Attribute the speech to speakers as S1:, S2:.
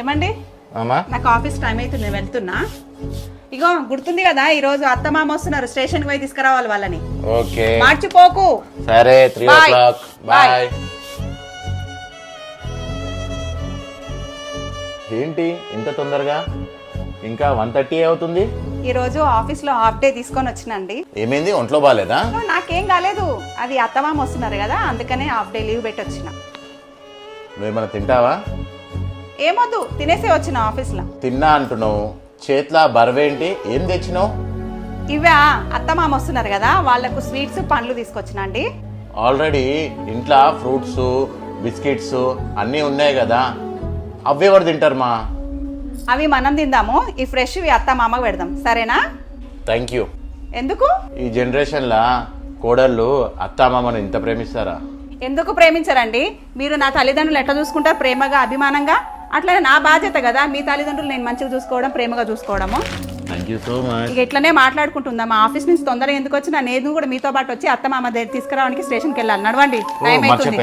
S1: ఏమండి? నాకు office time అవుతుంది నేను వెళ్తున్నా. ఇగో గుర్తుంది కదా ఈ రోజు అత్త మామ వస్తున్నారు స్టేషన్ పోయి తీసుకురావాలి వాళ్ళని.
S2: ఓకే.
S1: మార్చిపోకు.
S2: సరే త్రీ ఓ. క్లాక్. బాయ్ ఏంటి ఇంత తొందరగా? ఇంకా వన్ థర్టీ అవుతుంది?
S1: ఈ రోజు ఆఫీస్లో హాఫ్ డే తీసుకొని వచ్చినండి.
S2: ఏమైంది? ఒంట్లో బాగాలేదా
S1: నాకేం కాలేదు. అది అత్త మామ వస్తున్నారు కదా అందుకనే హాఫ్ డే లీవ్ పెట్టి వచ్చిన.
S2: నువ్వేమైనా తింటావా?
S1: ఏమొద్దు తినేసే వచ్చిన ఆఫీస్లో
S2: తిన్నా అంటున్నావు. చేతిలో బరవేంటి? ఏం తెచ్చినావు?
S1: ఇవా అత్త మామ వస్తున్నారు కదా వాళ్ళకు స్వీట్స్ పండ్లు తీసుకొచ్చిన అండి.
S2: ఆల్రెడీ ఇంట్లో ఫ్రూట్స్ బిస్కెట్స్ అన్నీ ఉన్నాయి కదా. అవి ఎవరు తింటారు మా?
S1: అవి మనం తిందాము ఈ ఫ్రెష్ ఇవి అత్త మామకు పెడదాం. సరేనా?
S2: థ్యాంక్ యూ
S1: ఎందుకు?
S2: ఈ జనరేషన్లో కోడళ్ళు అత్తామామను ఇంత ప్రేమిస్తారా?
S1: ఎందుకు ప్రేమించరండి? మీరు నా తల్లిదండ్రులు ఎట్లా చూసుకుంటారు ప్రేమగా అభిమానంగా? అట్లనే నా బాధ్యత కదా మీ తల్లిదండ్రులు నేను మంచిగా చూసుకోవడం ప్రేమగా చూసుకోవడము. ఇక ఇట్లనే మాట్లాడుకుంటుందాం? మా ఆఫీస్ నుంచి తొందరగా ఎందుకు వచ్చినా నేను కూడా మీతో పాటు వచ్చి అత్త మామ దగ్గర తీసుకురావడానికి స్టేషన్కి వెళ్ళాలి. నడవండి టైం అవుతుంది.